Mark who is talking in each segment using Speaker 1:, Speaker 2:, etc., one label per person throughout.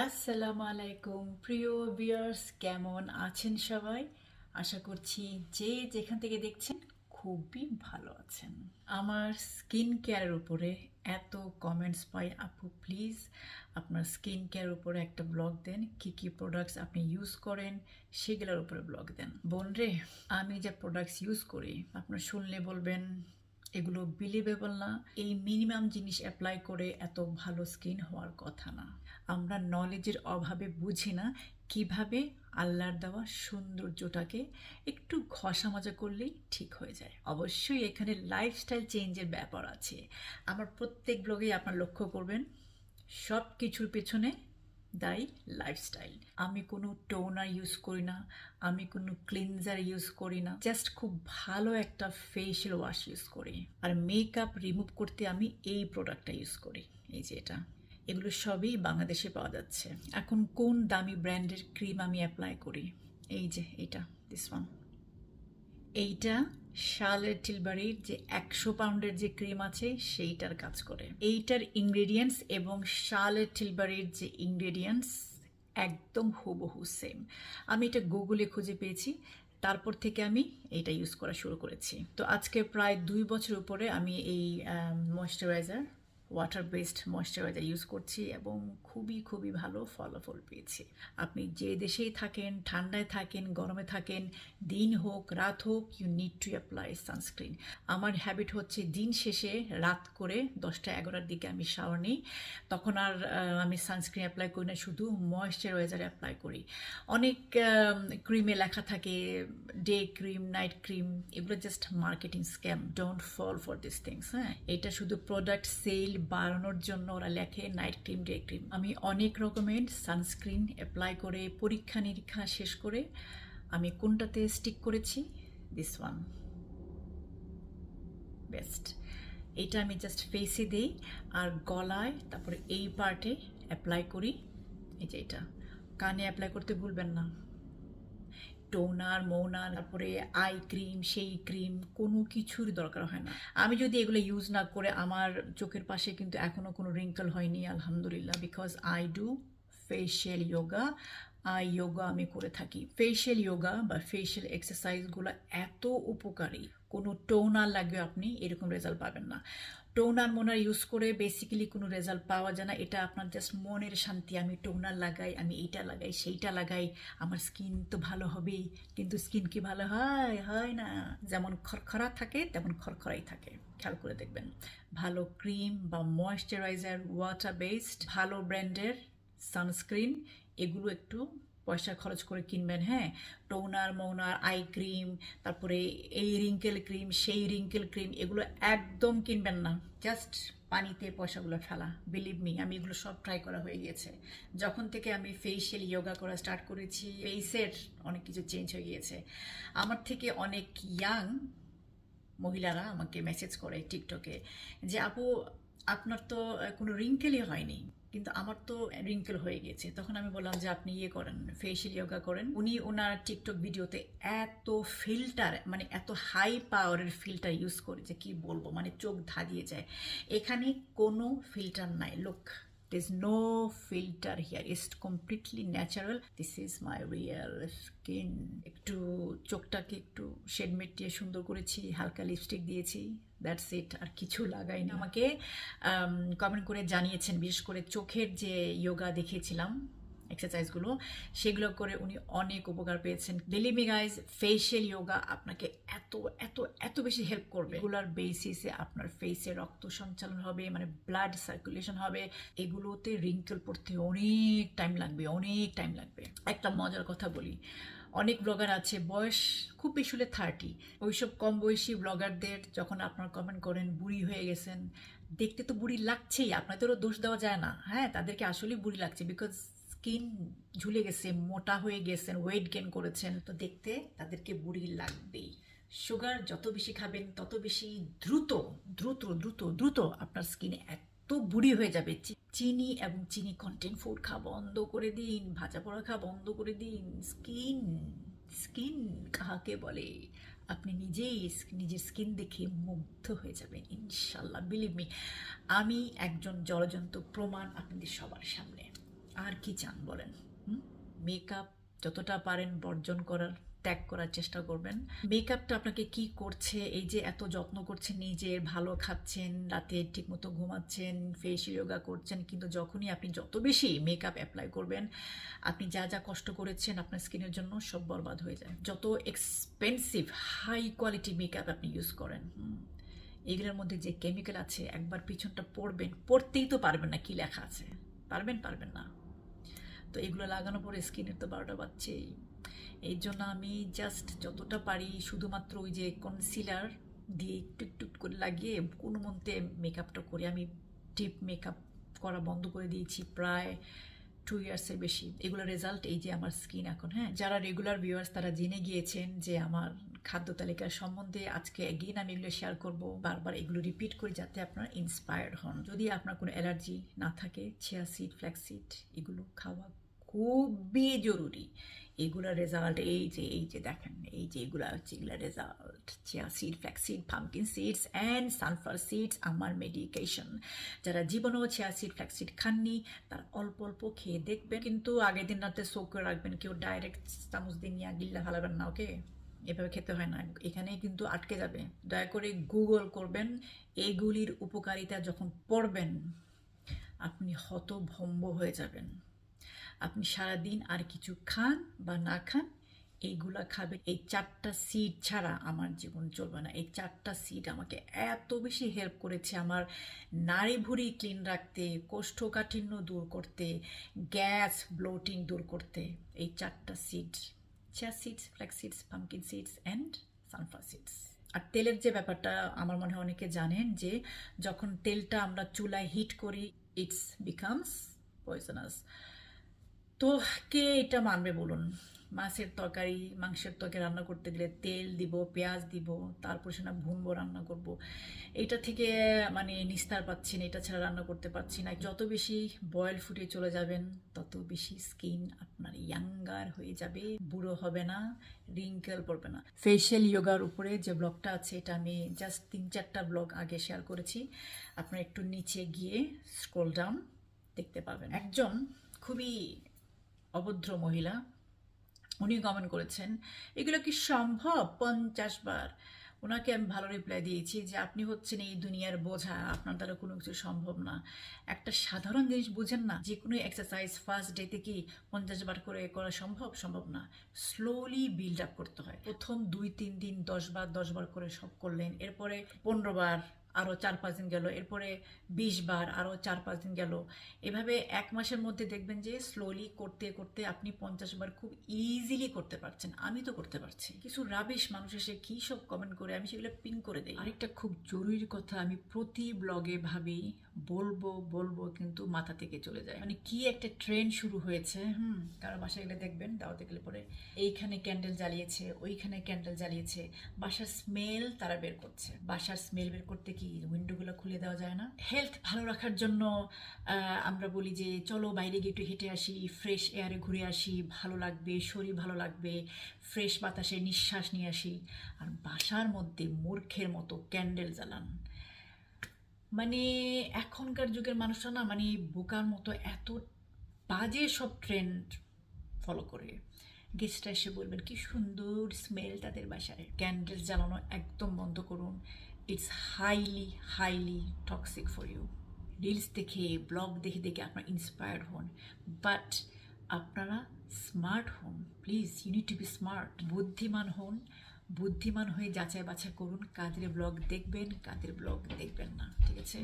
Speaker 1: আসসালামু আলাইকুম প্রিয় বিয়ার্স কেমন আছেন সবাই? আশা করছি যে যেখান থেকে দেখছেন খুবই ভালো আছেন। আমার স্কিন কেয়ারের উপরে এত কমেন্টস পাই, আপু প্লিজ আপনার স্কিন কেয়ারের উপরে একটা ব্লগ দেন। কি কি প্রোডাক্টস আপনি ইউজ করেন, সেগুলোর উপরে ব্লগ দেন। বোন রে, আমি যে প্রোডাক্টস ইউজ করি, আপনার শুনলে বলবেন এগুলো বিলিভেবল না। এই মিনিমাম জিনিস অ্যাপ্লাই করে এত ভালো স্কিন হওয়ার কথা না। আমরা নলেজের অভাবে বুঝি না কীভাবে আল্লাহর দেওয়া সৌন্দর্যটাকে একটু ঘষা মাজা করলেই ঠিক হয়ে যায়। অবশ্যই এখানে লাইফস্টাইল চেঞ্জের ব্যাপার আছে। আমার প্রত্যেক ব্লগেই আপনার লক্ষ্য করবেন সব কিছুর পেছনে দায়ী লাইফস্টাইল আমি কোনো টোনার ইউজ করি না, আমি কোনো ক্লিনজার ইউজ করি না জাস্ট খুব ভালো একটা ফেশিয়াল ওয়াশ ইউজ করি। আর মেকআপ রিমুভ করতে আমি এই প্রোডাক্টটা ইউজ করি, এই যে এটা। এগুলো সবই বাংলাদেশে পাওয়া যাচ্ছে। এখন কোন দামি ব্র্যান্ডের ক্রিম আমি অ্যাপ্লাই করি? এই যে এটা দিস ওয়ান এইটা শার্লেট টিলবারির যে একশো পাউন্ডের যে ক্রিম আছে, সেইটার কাজ করে। এইটার ইনগ্রেডিয়েন্টস এবং শার্লেট টিলবারির যে ইনগ্রেডিয়েন্টস একদম হুবহু সেম আমি এটা গুগলে খুঁজে পেয়েছি, তারপর থেকে আমি এটা ইউজ করা শুরু করেছি। তো আজকে প্রায় দুই বছর উপরে আমি এই moisturiser water based moisturiser use করছি এবং খুবই খুবই ভালো ফলাফল পেয়েছি। আপনি যে দেশেই থাকেন, ঠান্ডায় থাকেন, গরমে থাকেন, দিন হোক, রাত হোক you need to apply sunscreen আমার হ্যাবিট হচ্ছে দিন শেষে রাত করে দশটা এগারোটার দিকে আমি শাওয়ার নিই। তখন আর আমি সানস্ক্রিন অ্যাপ্লাই করি না, শুধু ময়শ্চারাইজার অ্যাপ্লাই করি। অনেক ক্রিমে লেখা থাকে ডে ক্রিম নাইট ক্রিম এগুলো just marketing scam don't fall for this things হ্যাঁ? এটা শুধু প্রোডাক্ট সেল বাড়ানোর জন্য ওরা লেখে নাইট ক্রিম ডে ক্রিম আমি অনেক রকমের সানস্ক্রিন অ্যাপ্লাই করে পরীক্ষা নিরীক্ষা শেষ করে আমি কোনটাতে স্টিক করেছি? দিস ওয়ান বেস্ট এটা আমি জাস্ট ফেসে দিই আর গলায় তারপরে এই পার্টে অ্যাপ্লাই করি। এই যে এটা। কানে অ্যাপ্লাই করতে ভুলবেন না। টোনার মৌনার তারপরে আই ক্রিম সেই ক্রিম কোনো কিছুর দরকার হয় না। আমি যদি এগুলো ইউজ না করে আমার চোখের পাশে কিন্তু এখনও কোনো রিঙ্কল হয়নি, আলহামদুলিল্লাহ because I do facial yoga I yoga আমি করে থাকি। ফেশিয়াল ইয়োগা বা ফেশিয়াল এক্সারসাইজগুলো এত উপকারী। কোনো টোনার লাগবে আপনি, এরকম রেজাল্ট পাবেন না। টোনার মোনার ইউজ করে বেসিক্যালি কোনো রেজাল্ট পাওয়া যায় না। এটা আপনার জাস্ট মনের শান্তি, আমি টোনার লাগাই, আমি এইটা লাগাই, সেইটা লাগাই, আমার স্কিন তো ভালো হবে কিন্তু স্কিন কি ভালো হয়? হয় না। যেমন খরখরা থাকে, তেমন খরখরাই থাকে। খেয়াল করে দেখবেন। ভালো ক্রিম বা ময়শ্চারাইজার ওয়াটার বেসড ভালো ব্র্যান্ডের সানস্ক্রিন এগুলো একটু পয়সা খরচ করে কিনবেন হ্যাঁ? টোনার, মৌনার, আই ক্রিম, তারপরে এই রিঙ্কেল ক্রিম, সেই রিঙ্কেল ক্রিম, এগুলো একদম কিনবেন না। জাস্ট পানিতে পয়সাগুলো ফেলা, বিলিভ মি, আমি এগুলো সব ট্রাই করা হয়ে গিয়েছে। যখন থেকে আমি ফেসিয়াল ইয়োগা করা স্টার্ট করেছি ফেসের অনেক কিছু চেঞ্জ হয়ে গিয়েছে। আমার থেকে অনেক ইয়াং মহিলারা আমাকে মেসেজ করে টিকটকে যে, আপু, আপনার তো কোনো রিঙ্কেলই হয়নি। কিন্তু আমার তো রিঙ্কেল হয়ে গেছে তখন আমি বললাম যে, আপনি ইয়ে করেন ফেসিয়াল ইয়োগা করেন উনি ওনার টিকটক ভিডিওতে এত ফিল্টার মানে এত হাই পাওয়ারের ফিল্টার ইউজ করে যে, কি বলব মানে চোখ ধাঁধিয়ে যায় এখানে কোনো ফিল্টার নাই লোক There's no filter here. It's completely natural. This is my real skin. একটু চোখটাকে একটু শেড মেটিয়ে সুন্দর করেছি, হালকা লিপস্টিক দিয়েছি দ্যাটস ইট আর কিছু লাগাইনি। আমাকে কমেন্ট করে জানিয়েছেন বিশেষ করে চোখের যে যোগা দেখিয়েছিলাম এক্সারসাইজগুলো সেগুলো করে উনি অনেক উপকার পেয়েছেন। বিলিমি গাইজ ফেশিয়াল যোগা আপনাকে এত এত এত বেশি হেল্প করবে। রেগুলার বেসিসে আপনার ফেসে রক্ত সঞ্চালন হবে মানে ব্লাড সার্কুলেশন হবে। এগুলোতে রিঙ্কেল পড়তে অনেক টাইম লাগবে অনেক টাইম লাগবে। একটা মজার কথা বলি। অনেক ব্লগার আছে, বয়স খুব বেশি হলে থার্টি ওইসব কম বয়সী ব্লগারদের যখন আপনার কমেন্ট করেন, বুড়ি হয়ে গেছেন দেখতে তো বুড়ি লাগছেই, আপনাদেরও দোষ দেওয়া যায় না। হ্যাঁ তাদেরকে আসলেই বুড়ি লাগছে বিকজ স্কিন ঝুলে গেছে, মোটা হয়ে গেছেন ওয়েট গেন করেছেন। তো দেখতে তাদেরকে বুড়ি লাগবেই। সুগার যত বেশি খাবেন, তত বেশি দ্রুত দ্রুত দ্রুত দ্রুত আপনার স্কিনে বুড়ি হয়ে যাবে। চিনি এবং চিনি কন্টেন্ট ফুড খাওয়া বন্ধ করে দিন, ভাজা পোড়া খাওয়া বন্ধ করে দিন। স্কিন স্কিন কাহাকে বলে? আপনি নিজেই নিজের স্কিন দেখে মুগ্ধ হয়ে যাবেন, ইনশাল্লাহ। বিলিভ মি আমি একজন জলজন্ত প্রমাণ আপনাদের সবার সামনে। আর কি চান বলেন? মেকআপ যতটা পারেন বর্জন করার। ত্যাগ করার চেষ্টা করবেন। মেকআপটা আপনাকে কি করছে, এই যে এত যত্ন করছেন নিজের, ভালো খাচ্ছেন, রাতে ঠিকমতো ঘুমাচ্ছেন ফেস যোগা করছেন, কিন্তু যখনই আপনি যত বেশি মেকআপ অ্যাপ্লাই করবেন, আপনি যা যা কষ্ট করেছেন আপনার স্কিনের জন্য সব বরবাদ হয়ে যায়। যত এক্সপেন্সিভ হাই কোয়ালিটি মেকআপ আপনি ইউজ করেন এগুলোর মধ্যে যে কেমিক্যাল আছে, একবার পিছনটা পড়বেন, পড়তেই তো পারবেন না কি লেখা আছে। পারবেন পারবেন না। তো এগুলো লাগানোর পরে স্কিনের তো বারোটা বাজছেই। এই জন্য আমি জাস্ট যতটা পারি শুধুমাত্র ওই যে কনসিলার দিয়ে একটু একটু করে লাগিয়ে কোনো মন্তে মেকআপটা করি আমি টিপ মেকআপ করা বন্ধ করে দিয়েছি প্রায় টু ইয়ার্সের বেশি। এগুলো রেজাল্ট এই যে আমার স্কিন এখন হ্যাঁ? যারা রেগুলার ভিউয়ার্স তারা জেনে গিয়েছেন যে আমার খাদ্য তালিকার সম্বন্ধে আজকে এগেইন আমি এগুলো শেয়ার করব, বারবার এগুলো রিপিট করি যাতে আপনারা ইন্সপায়ার্ড হন। যদি আপনার কোনো অ্যালার্জি না থাকে ছিয়া সিড ফ্ল্যাক্সিড এগুলো খাওয়া খুবই জরুরি। এগুলোর রেজাল্ট এই যে এই যে দেখেন, এই যে এগুলো হচ্ছে এগুলোর result chia seed flax seed pumpkin seeds and sunflower seeds আমার মেডিকেশন যারা জীবনেও চিয়া সিড ফ্ল্যাক্স সিড খাননি, তারা অল্প অল্প খেয়ে দেখবেন। কিন্তু আগের দিন রাতে সোক করে রাখবেন, কেউ ডাইরেক্ট চামচ দিয়ে নিয়ে গিল্লা ফেলাবেন না, ওকে? এভাবে খেতে হয় না। এখানেই কিন্তু আটকে যাবে। দয়া করে গুগল করবেন, এগুলির উপকারিতা যখন পড়বেন, আপনি হতভম্ব হয়ে যাবেন। আপনি সারাদিন আর কিছু খান বা না খান, এইগুলা খাবে এই চারটা সিড ছাড়া আমার জীবন চলবে না। এই চারটা সিড আমাকে এত বেশি হেল্প করেছে আমার নাড়ি ভুড়ি ক্লিন রাখতে, কোষ্ঠকাঠিন্য দূর করতে গ্যাস ব্লোটিং দূর করতে। এই চারটা seed chia seeds flax seeds pumpkin seeds and sunflower seeds আর তেলের যে ব্যাপারটা আমার মনে হয় অনেকে জানেন যে, যখন তেলটা আমরা চুলায় হিট করি ইটস বিকামস পয়জনাস তো কে এটা মানবে বলুন? মাছের তরকারি, মাংসের তরকারি রান্না করতে গেলে তেল দিব, পেঁয়াজ দিব, তারপর সেটা ভুনবো, রান্না করব। এটা থেকে মানে নিস্তার পাচ্ছি না, এটা ছাড়া রান্না করতে পারছি না। যত বেশি বয়েল ফুটে চলে যাবেন, তত বেশি স্কিন আপনার ইয়াঙ্গার হয়ে যাবে, বুড়ো হবে না রিঙ্কেল পড়বে না। ফেশিয়াল ইয়োগার উপরে যে ব্লগটা আছে, এটা আমি জাস্ট তিন চারটা ব্লগ আগে শেয়ার করেছি। আপনারা একটু নিচে গিয়ে স্ক্রোল ডাউন দেখতে পাবেন। একজন খুবই অভদ্র মহিলা। উনি কমেন্ট করেছেন, এগুলো কি সম্ভব? পঞ্চাশ বার। ওনাকে আমি ভালো রিপ্লাই দিয়েছি যে, আপনি হচ্ছেন এই দুনিয়ার বোঝা, আপনার দ্বারা কোনো কিছু সম্ভব না। একটা সাধারণ জিনিস বুঝেন না, যে কোনো এক্সারসাইজ ফার্স্ট ডেতে কি পঞ্চাশ বার করে করা সম্ভব? সম্ভব না। স্লোলি বিল্ড আপ করতে হয়। প্রথম দুই, তিন দিন দশ বার দশ বার করে সব করলেন। এরপরে পনেরো বার আরও চার পাঁচ দিন গেল, এরপরে বিশ বার আরও চার পাঁচ দিন গেল। এভাবে এক মাসের মধ্যে দেখবেন যে স্লোলি করতে করতে আপনি পঞ্চাশ বার খুব ইজিলি করতে পারছেন। আমি তো করতে পারছি। কিছু রাবিশ মানুষ এসে কী সব কমেন্ট করে, আমি সেগুলো পিন করে দিই। আরেকটা খুব জরুরি কথা আমি প্রতি ব্লগে ভাবি বলব বলব কিন্তু মাথা থেকে চলে যায়। মানে কি একটা ট্রেন শুরু হয়েছে, হুম, কারও বাসায় গেলে দেখবেন, দাওয়াতে গেলে পরে এইখানে ক্যান্ডেল জ্বালিয়েছে, ওইখানে ক্যান্ডেল জ্বালিয়েছে। বাসার স্মেল তারা বের করছে। বাসার স্মেল বের করতে কি উইন্ডোগুলো খুলে দেওয়া যায় না? হেলথ ভালো রাখার জন্য আমরা বলি যে চলো বাইরে গিয়ে একটু হেঁটে আসি ফ্রেশ এয়ারে ঘুরে আসি, ভালো লাগবে, শরীর ভালো লাগবে ফ্রেশ বাতাসে নিঃশ্বাস নিয়ে আসি। আর বাসার মধ্যে মূর্খের মতো ক্যান্ডেল জ্বালান। মানে এখনকার যুগের মানুষরা না মানে বোকার মতো এত বাজে সব ট্রেন্ড ফলো করে। গেস্টরা এসে বলবেন, কি সুন্দর স্মেল তাদের বাসায়। ক্যান্ডেল জ্বালানো একদম বন্ধ করুন। It's highly highly toxic for you reels দেখে ব্লগ দেখে দেখে আপনারা ইন্সপায়ার্ড হন। বাট আপনারা স্মার্ট হন। Please you need to be smart বুদ্ধিমান হন। বুদ্ধিমান হয়ে যাচাই বাছাই করুন, কাদের ব্লগ দেখবেন, কাদের ব্লগ দেখবেন না, ঠিক আছে?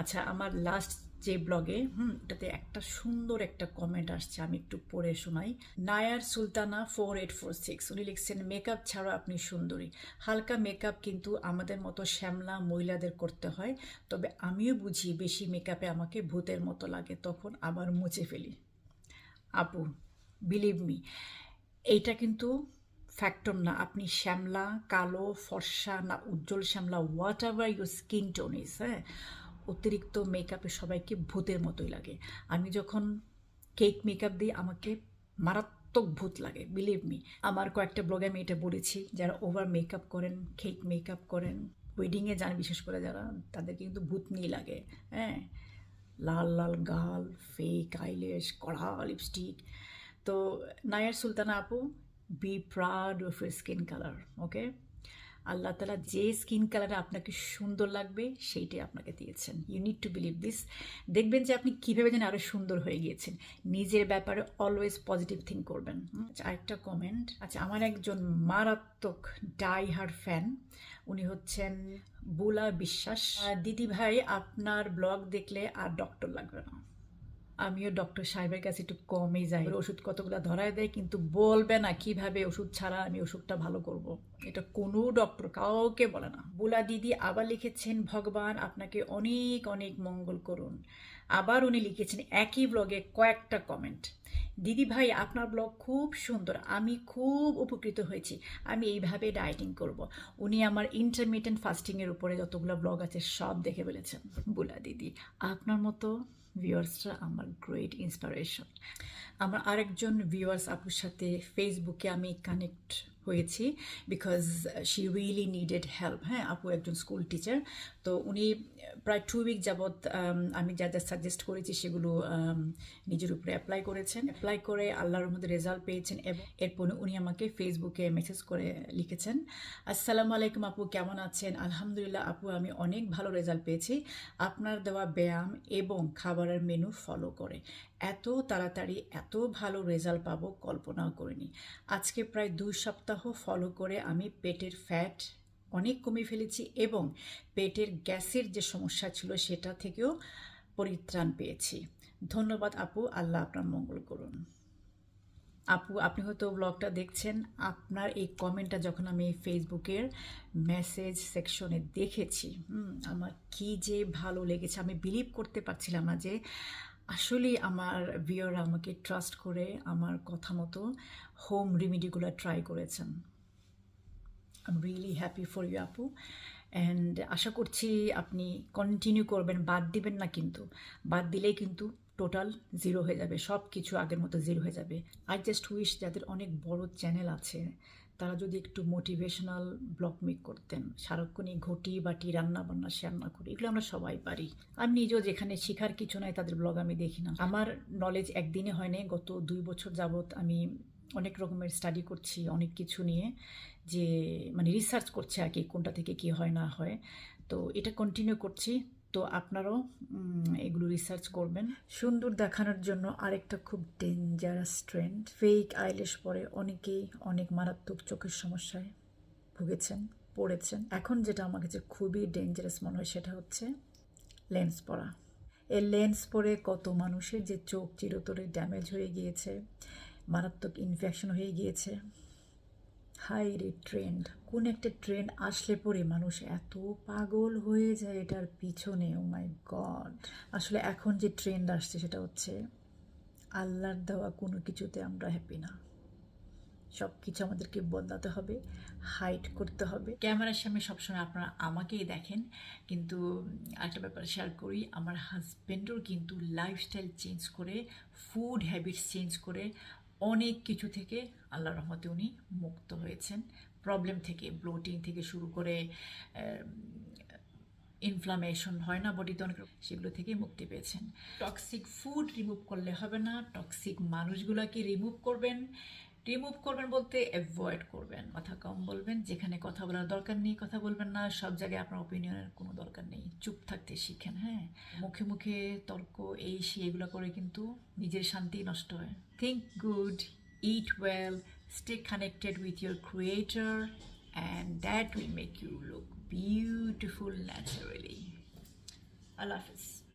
Speaker 1: আচ্ছা আমার লাস্ট যে ব্লগে হুম, এটাতে একটা সুন্দর একটা কমেন্ট আসছে, আমি একটু পড়ে শোনাই। Nayar Sultana four eight four six উনি লিখছেন মেকআপ ছাড়া আপনি সুন্দরী। হালকা মেকআপ কিন্তু আমাদের মতো শ্যামলা মহিলাদের করতে হয়, তবে আমিও বুঝি বেশি মেকআপে আমাকে ভূতের মতো লাগে, তখন আবার মুছে ফেলি। আপু বিলিভ মি এইটা কিন্তু ফ্যাক্টর না, আপনি শ্যামলা, কালো, ফর্সা না উজ্জ্বল শ্যামলা whatever your skin tone is হ্যাঁ? অতিরিক্ত মেকআপে সবাইকে ভূতের মতোই লাগে। আমি যখন কেক মেকআপ দিই, আমাকে মারাত্মক ভূত লাগে বিলিভ মি আমার কয়েকটা ব্লগে আমি এটা বলেছি, যারা ওভার মেকআপ করেন কেক মেকআপ করেন ওয়েডিংয়ে যান, বিশেষ করে যারা, তাদের কিন্তু ভূত ভূতনি লাগে হ্যাঁ? লাল লাল গাল ফেক আইলেশ কড়া লিপস্টিক তো নায়ার সুলতানা আপু be proud of your skin colour okay আল্লাহ তালা যে স্কিন কালারে আপনাকে সুন্দর লাগবে, সেইটাই আপনাকে দিয়েছেন। You need to believe this দেখবেন যে আপনি কীভাবে যেন আরও সুন্দর হয়ে গিয়েছেন। নিজের ব্যাপারে অলওয়েজ পজিটিভ থিঙ্ক করবেন। আচ্ছা আরেকটা কমেন্ট আচ্ছা আমার একজন মারাত্মক ডাই হার ফ্যান উনি হচ্ছেন বুলা বিশ্বাস। দিদি ভাই, আপনার ব্লগ দেখলে আর ডক্টর লাগবে না। আমিও ডক্টর সাহেবের কাছে একটু কমই যাই। ওষুধ কতগুলো ধরায় দেয় কিন্তু বলবে না কীভাবে ওষুধ ছাড়া আমি ওষুধটা ভালো করব। এটা কোনো ডক্টর কাউকে বলে না। বুলা দিদি আবার লিখেছেন, ভগবান আপনাকে অনেক অনেক মঙ্গল করুন। আবার উনি লিখেছেন, একই ব্লগে কয়েকটা কমেন্ট দিদি ভাই, আপনার ব্লগ খুব সুন্দর। আমি খুব উপকৃত হয়েছি। আমি এইভাবে ডায়েটিং করব। উনি আমার ইন্টারমিডিয়েন্ট ফাস্টিংয়ের উপরে যতগুলো ব্লগ আছে সব দেখে ফেলেছেন বুলা দিদি, আপনার মতো ভিউয়ার্সরা আমার গ্রেট ইন্সপিরেশন আমার আরেকজন ভিউয়ার্স আপুর সাথে ফেসবুকে আমি কানেক্ট হয়েছি because she really needed help হ্যাঁ আপু একজন স্কুল টিচার তো উনি প্রায় টু উইক যাবৎ um, আমি যা যা সাজেস্ট করেছি সেগুলো um, নিজের উপরে অ্যাপ্লাই করেছেন। অ্যাপ্লাই করে আল্লাহর মধ্যে রেজাল্ট পেয়েছেন এবং এরপর উনি আমাকে ফেসবুকে মেসেজ করে লিখেছেন আসসালামু আলাইকুম আপু কেমন আছেন? আলহামদুলিল্লাহ আপু আমি অনেক ভালো রেজাল্ট পেয়েছি। আপনার দেওয়া ব্যায়াম এবং খাবারের মেনু ফলো করে। এত তাড়াতাড়ি এত ভালো রেজাল্ট পাবো কল্পনাও করিনি। আজকে প্রায় দুই সপ্তাহ ফলো করে আমি পেটের ফ্যাট অনেক কমে ফেলেছি এবং পেটের গ্যাসের যে সমস্যা ছিল সেটা থেকেও পরিত্রাণ পেয়েছি। ধন্যবাদ আপু, আল্লাহ আপনার মঙ্গল করুন। আপু, আপনি হয়তো ব্লগটা দেখছেন, আপনার এই কমেন্টটা যখন আমি ফেসবুকের মেসেজ সেকশনে দেখেছি আমার কি যে ভালো লেগেছে, আমি বিলিভ করতে পারছিলাম না যে আসলেই আমার ভিওরা আমাকে ট্রাস্ট করে আমার কথা মতো হোম রেমিডিগুলো ট্রাই করেছেন। I am really happy for you আপু। অ্যান্ড আশা করছি আপনি কন্টিনিউ করবেন, বাদ দিবেন না কিন্তু। বাদ দিলেই কিন্তু টোটাল জিরো হয়ে যাবে সব কিছু আগের মতো জিরো হয়ে যাবে। আই জাস্ট উইশ যাদের অনেক বড় চ্যানেল আছে তারা যদি একটু মোটিভেশনাল ব্লগ মেক করতেন, সারাক্ষণই ঘটি বাটি রান্না বান্না শেয়ার না করি, এগুলো আমরা সবাই পারি। আমি নিজেও যেখানে শেখার কিছু নাই তাদের ব্লগ আমি দেখি না। আমার নলেজ একদিনে হয়নি, গত দুই বছর যাবত আমি অনেক রকমের স্টাডি করছি, অনেক কিছু নিয়ে, যে মানে রিসার্চ করছে আর কি কোনটা থেকে কি হয় না হয়। তো এটা কন্টিনিউ করছি। তো আপনারাও এগুলো রিসার্চ করবেন। সুন্দর দেখানোর জন্য আরেকটা খুব ডেঞ্জারাস ট্রেন্ড ফেক আইলেশ পরে অনেকেই অনেক মারাত্মক চোখের সমস্যায় ভুগেছেন, পড়েছেন। এখন যেটা আমার কাছে খুবই ডেঞ্জারাস মনে হয় সেটা হচ্ছে লেন্স পরা। এই লেন্স পরে কত মানুষের যে চোখ চিরতরে ড্যামেজ হয়ে গিয়েছে, মারাত্মক ইনফেকশন হয়ে গিয়েছে। হাই রে ট্রেন্ড। কোন একটা ট্রেন্ড আসলে পরে মানুষ এত পাগল হয়ে যায় এটার পিছনে। ও মাই গড আসলে এখন যে ট্রেন্ড আসছে সেটা হচ্ছে, আল্লাহর দেওয়া কোনো কিছুতে আমরা হ্যাপি না। সব কিছু আমাদেরকে বদলাতে হবে হাইট করতে হবে। ক্যামেরার সামনে সবসময় আপনারা আমাকেই দেখেন, কিন্তু একটা ব্যাপার শেয়ার করি, আমার হাজব্যান্ডও কিন্তু লাইফস্টাইল চেঞ্জ করে ফুড হ্যাবিটস চেঞ্জ করে অনেক কিছু থেকে আল্লাহ রহমতে উনি মুক্ত হয়েছেন। প্রবলেম থেকে ব্লোটিং থেকে শুরু করে ইনফ্লামেশন হয় না বডিতে অনেক সেগুলো থেকে মুক্তি পেয়েছেন। টক্সিক ফুড রিমুভ করলে হবে না টক্সিক মানুষগুলোকে রিমুভ করবেন। রিমুভ করবেন বলতে অ্যাভয়েড করবেন। কথা কম বলবেন, যেখানে কথা বলার দরকার নেই, কথা বলবেন না, সব জায়গায় আপনার ওপিনিয়নের কোনো দরকার নেই। চুপ থাকতে শিখেন হ্যাঁ? মুখে মুখে তর্ক, এই সে এগুলো করে কিন্তু নিজের শান্তি নষ্ট হয়। Think good eat well stay connected with your creator and that will make you look beautiful naturally Allah Hafiz.